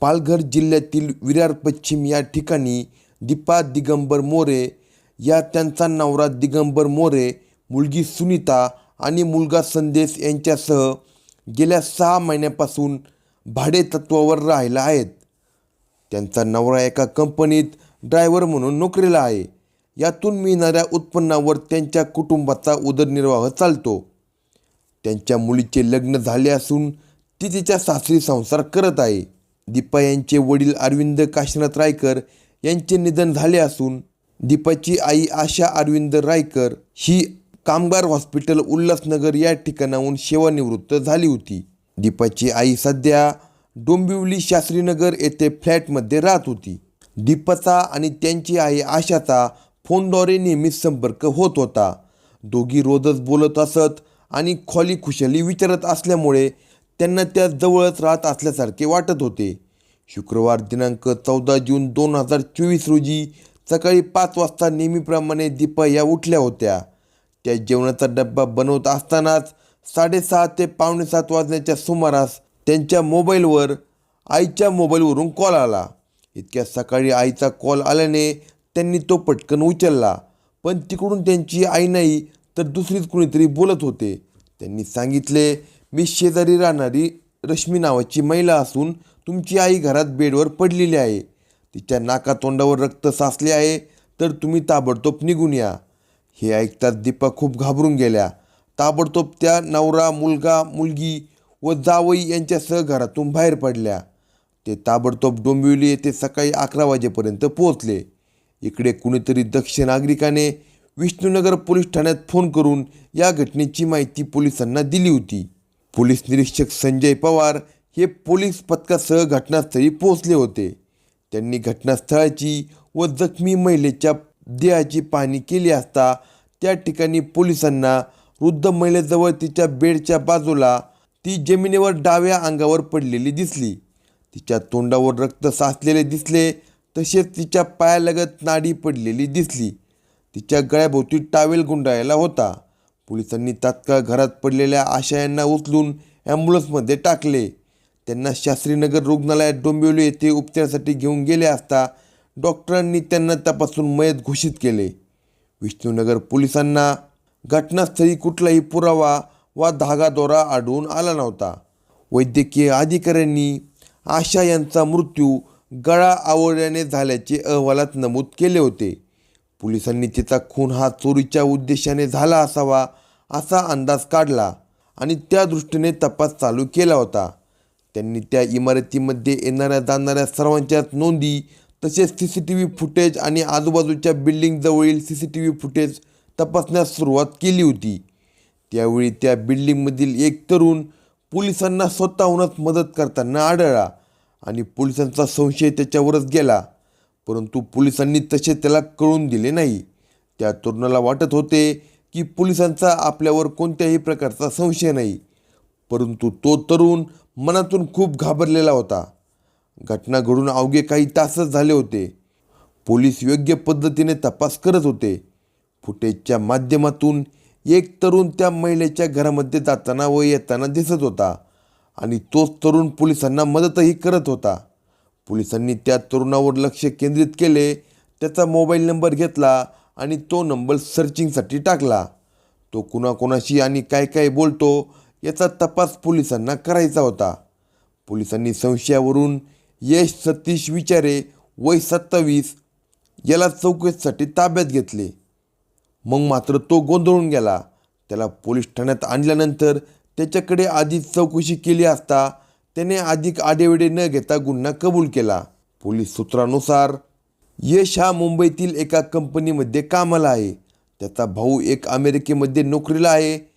पालघर जिल्ह्यातील विरार पश्चिम या ठिकाणी दीपा दिगंबर मोरे या त्यांचा नवरा दिगंबर मोरे मुलगी सुनीता आणि मुलगा संदेश यांच्यासह गेल्या सहा महिन्यापासून भाडे तत्वावर राहिला आहेत. त्यांचा नवरा एका कंपनीत ड्रायव्हर म्हणून नोकरीला आहे. यातून मिळणाऱ्या उत्पन्नावर त्यांच्या कुटुंबाचा उदरनिर्वाह चालतो. त्यांच्या मुलीचे लग्न झाले असून ती तिच्या सासरी संसार करत आहे. दीपा यांचे वडील अरविंद काशीनाथ रायकर यांचे निधन झाले असून दीपाची आई आशा अरविंद रायकर ही कामगार हॉस्पिटल उल्हासनगर या ठिकाणाहून सेवानिवृत्त झाली होती. दीपाची आई सध्या डोंबिवली शास्त्रीनगर येथे फ्लॅटमध्ये राहत होती. दीपाचा आणि त्यांची आई आशाचा फोनद्वारे नेहमीच संपर्क होत होता. दोघी रोजच बोलत असत आणि खोली खुशाली विचारत असल्यामुळे त्यांना त्या जवळच राहत असल्यासारखे वाटत होते. शुक्रवार दिनांक चौदा जून दोन हजार चोवीस रोजी सकाळी पाच वाजता नेहमीप्रमाणे दीपा या उठल्या होत्या. त्या जेवणाचा डब्बा बनवत असतानाच साडेसहा ते पावणे सात वाजण्याच्या सुमारास त्यांच्या मोबाईलवर आईच्या मोबाईलवरून कॉल आला. इतक्या सकाळी आईचा कॉल आल्याने त्यांनी तो पटकन उचलला. पण तिकडून त्यांची आई नाही तर दुसरीच कुणीतरी बोलत होते. त्यांनी सांगितले मी शेजारी राहणारी रश्मी नावाची महिला असून तुमची आई घरात बेडवर पडलेली आहे. तिच्या नाकातोंडावर रक्त साचले आहे. तर तुम्ही ताबडतोब निघून या. हे ऐकताच दीपा खूप घाबरून गेल्या ताबडतोब त्या नवरा मुलगा मुलगी व जावई यांच्यासह घरातून बाहेर पडल्या. ते ताबडतोब डोंबिवली येथे सकाळी अकरा वाजेपर्यंत पोहोचले. इकडे कुणीतरी दक्ष नागरिकाने विष्णुनगर पोलीस ठाण्यात फोन करून या घटनेची माहिती पोलिसांना दिली होती. पोलीस निरीक्षक संजय पवार हे पोलीस पथकासह घटनास्थळी पोहोचले होते. त्यांनी घटनास्थळाची व जखमी महिलेच्या देहाची पाहणी केली असता त्या ठिकाणी पोलिसांना वृद्ध महिलेजवळ तिच्या बेडच्या बाजूला ती जमिनीवर डाव्या अंगावर पडलेली दिसली. तिच्या तोंडावर रक्त साचलेले दिसले तसेच तिच्या पायालगत नाडी पडलेली दिसली. तिच्या गळ्याभोवती टावेल गुंडाळायला होता. पोलिसांनी तात्काळ घरात पडलेल्या आशयांना उचलून ॲम्ब्युलन्समध्ये टाकले. त्यांना शास्त्रीनगर रुग्णालयात डोंबिवली येथे उपचारासाठी घेऊन गेले असता डॉक्टरांनी त्यांना तपासून मयत घोषित केले. विष्णुनगर पोलिसांना घटनास्थळी कुठलाही पुरावा वा धागादोरा आढळून आला नव्हता. वैद्यकीय अधिकाऱ्यांनी आशा यांचा मृत्यू गळा आवळल्याने झाल्याचे अहवालात नमूद केले होते. पोलिसांनी तिचा खून हा चोरीच्या उद्देशाने झाला असावा असा अंदाज काढला आणि त्या दृष्टीने तपास चालू केला होता. त्यांनी त्या इमारतीमध्ये येणाऱ्या जाणाऱ्या सर्वांच्याच नोंदी तसेच C C T V footage आणि आजूबाजूच्या बिल्डिंगजवळील C C T V footage तपासण्यास सुरुवात केली होती. त्यावेळी त्या बिल्डिंगमधील एक तरुण पोलिसांना स्वतःहूनच मदत करताना आढळला आणि पोलिसांचा संशय त्याच्यावरच गेला. परंतु पोलिसांनी तसे त्याला कळून दिले नाही. त्या तरुणाला वाटत होते की पोलिसांचा आपल्यावर कोणत्याही प्रकारचा संशय नाही. परंतु तो तरुण मनातून खूप घाबरलेला होता. घटना घडून अवघे काही तासच झाले होते. पोलीस योग्य पद्धतीने तपास करत होते. फुटेजच्या माध्यमातून एक तरुण त्या महिलेच्या घरामध्ये जाताना व येताना दिसत होता आणि तोच तरुण पोलिसांना मदतही करत होता. पोलिसांनी त्या तरुणावर लक्ष केंद्रित केले त्याचा मोबाईल नंबर घेतला आणि तो नंबर सर्चिंगसाठी टाकला. तो कुणाकोणाशी आणि काय काय बोलतो याचा तपास पोलिसांना करायचा होता. पोलिसांनी संशयावरून यश सतीश विचारे वय सत्तावीस याला चौकशीसाठी ताब्यात घेतले. मग मात्र तो गोंधळून गेला. त्याला पोलीस ठाण्यात आणल्यानंतर त्याच्याकडे आधीच चौकशी केली असता त्याने अधिक आडेवेडे न घेता गुन्हा कबूल केला. पोलीस सूत्रानुसार यश हा मुंबईतील एका कंपनीमध्ये कामाला आहे. त्याचा भाऊ एक अमेरिकेमध्ये नोकरीला आहे.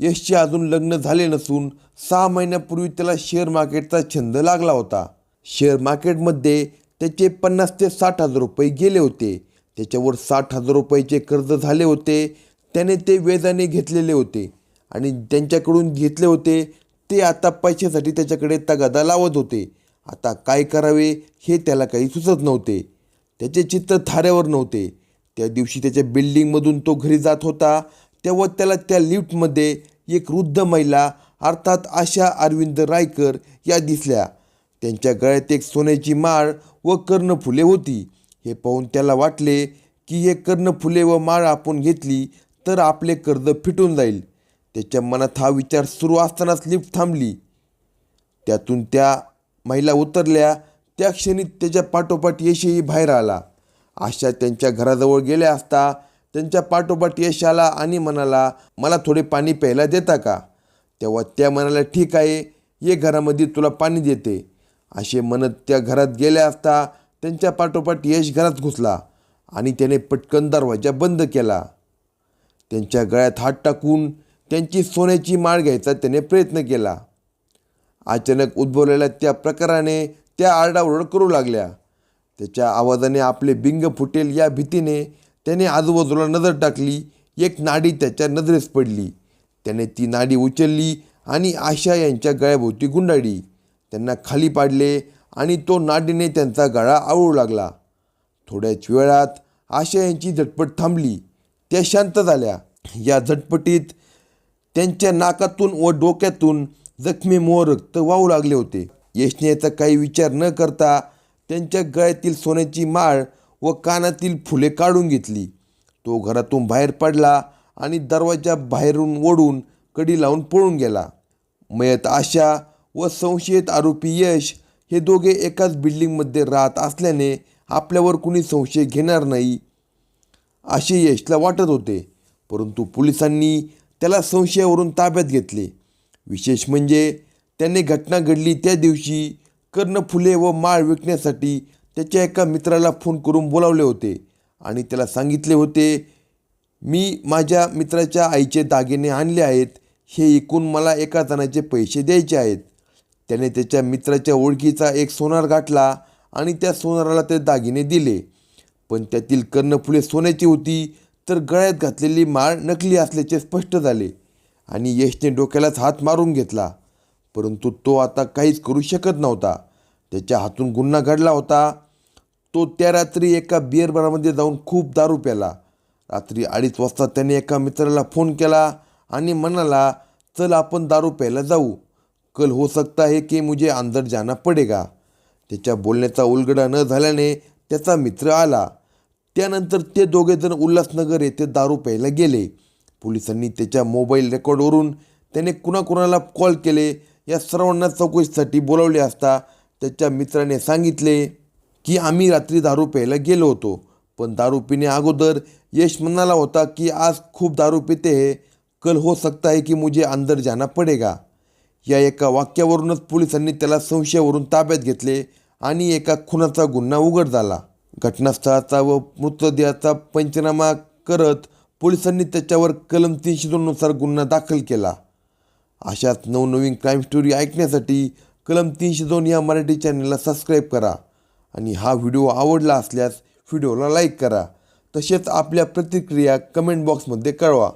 यशचे अजून लग्न झाले नसून सहा महिन्यापूर्वी त्याला शेअर मार्केटचा छंद लागला होता. शेअर मार्केटमध्ये त्याचे पन्नास ते साठ हजार रुपये गेले होते. त्याच्यावर साठ हजार रुपयाचे कर्ज झाले होते. त्याने ते वेजाने घेतलेले होते आणि त्यांच्याकडून घेतले होते. ते आता पैशासाठी त्याच्याकडे तगादा लावत होते. आता काय करावे हे त्याला काही सुचत नव्हते. त्याचे चित्त थाऱ्यावर नव्हते. त्या दिवशी त्याच्या बिल्डिंगमधून तो घरी जात होता. तेव्हा त्याला त्या लिफ्टमध्ये एक वृद्ध महिला अर्थात आशा अरविंद रायकर या दिसल्या. त्यांच्या गळ्यात एक सोन्याची माळ व कर्णफुले होती. हे पाहून त्याला वाटले की हे कर्णफुले व माळ आपण घेतली तर आपले कर्ज फिटून जाईल. त्याच्या मनात हा विचार सुरू असतानाच लिफ्ट थांबली. त्यातून त्या महिला उतरल्या. त्या क्षणी त्याच्या पाठोपाठ यशही बाहेर आला. आशा त्यांच्या घराजवळ गेल्या असता त्यांच्या पाठोपाठ यश आला आणि म्हणाला मला थोडे पाणी प्यायला देता का? तेव्हा त्या म्हणाल्या ठीक आहे ये घरामध्ये तुला पाणी देते. असे म्हणत त्या घरात गेल्या असता त्यांच्या पाठोपाठ यश घरात घुसला आणि त्याने पटकन दरवाजा बंद केला. त्यांच्या गळ्यात हात टाकून त्यांची सोन्याची माळ घ्यायचा त्याने प्रयत्न केला. अचानक उद्भवलेल्या त्या प्रकाराने त्या आरडाओरड करू लागल्या. त्याच्या आवाजाने आपले बिंग फुटेल या भीतीने त्याने आजूबाजूला नजर टाकली एक नाडी त्याच्या नजरेस पडली. त्याने ती नाडी उचलली आणि आशा यांच्या गळ्याभोवती गुंडाळी त्यांना खाली पाडले आणि तो नाडीने त्यांचा गळा आवळू लागला. थोड्याच वेळात आशा यांची झटपट थांबली. त्या शांत झाल्या. या झटपटीत त्यांच्या नाकातून व डोक्यातून जखमी मोह रक्त वाहू लागले होते. यशने याचा काही विचार न करता त्यांच्या गळ्यातील सोन्याची माळ व कानातील फुले काढून घेतली. तो घरातून बाहेर पडला आणि दरवाजा बाहेरून ओढून कडी लावून पळून गेला. मयत आशा व संशयित आरोपी यश हे दोघे एकाच बिल्डिंगमध्ये राहत असल्याने आपल्यावर कुणी संशय घेणार नाही असे यशला वाटत होते. परंतु पोलिसांनी त्याला संशयावरून ताब्यात घेतले. विशेष म्हणजे त्याने घटना घडली त्या दिवशी कर्णफुले व माळ विकण्यासाठी त्याच्या एका मित्राला फोन करून बोलावले होते आणि त्याला सांगितले होते मी माझ्या मित्राच्या आईचे दागिने आणले आहेत. हे ऐकून मला एका जणाचे पैसे द्यायचे आहेत. त्याने त्याच्या मित्राच्या ओळखीचा एक सोनार गाठला आणि त्या सोनाराला ते दागिने दिले. पण त्यातील कर्णफुले सोन्याची होती तर गळ्यात घातलेली माळ नकली असल्याचे स्पष्ट झाले आणि यशने डोक्यालाच हात मारून घेतला. परंतु तो आता काहीच करू शकत नव्हता. त्याच्या हातून गुन्हा घडला होता. तो त्या रात्री एका बिअर बारामध्ये जाऊन खूप दारू प्याला. रात्री अडीच वाजता त्याने एका मित्राला फोन केला आणि म्हणाला चल आपण दारू प्यायला जाऊ. कल हो सकता है की मुझे अंदर जाना पडेगा. त्याच्या बोलण्याचा उलगडा न झाल्याने त्याचा मित्र आला. त्यानंतर ते दोघेजण उल्हासनगर येथे दारू प्यायला गेले. पोलिसांनी त्याच्या मोबाईल रेकॉर्डवरून त्याने कुणाकुणाला कॉल केले. या सर्वांना चौकशीसाठी बोलावले असता त्याच्या मित्राने सांगितले की आम्ही रात्री दारू प्यायला गेलो होतो. पण दारू पिणे अगोदर यश म्हणाला होता की आज खूप दारू पिते है. कल हो सकता है की मुझे अंदर जाना पडेगा. या एका वाक्यावरूनच पोलिसांनी त्याला संशयावरून ताब्यात घेतले आणि एका खुनाचा गुन्हा उघड झाला. घटनास्थळाचा व मृतदेहाचा पंचनामा करत पोलिसांनी त्याच्यावर कलम तीनशे दोननुसार गुन्हा दाखल केला. अशाच नवनवीन क्राईम स्टोरी ऐकण्यासाठी कलम तीनशे दोन या मराठी चॅनलला सबस्क्राईब करा. आणि हा व्हिडिओ आवडला असल्यास व्हिडिओला लाईक करा. तसेच आपल्या प्रतिक्रिया कमेंट बॉक्समध्ये कळवा.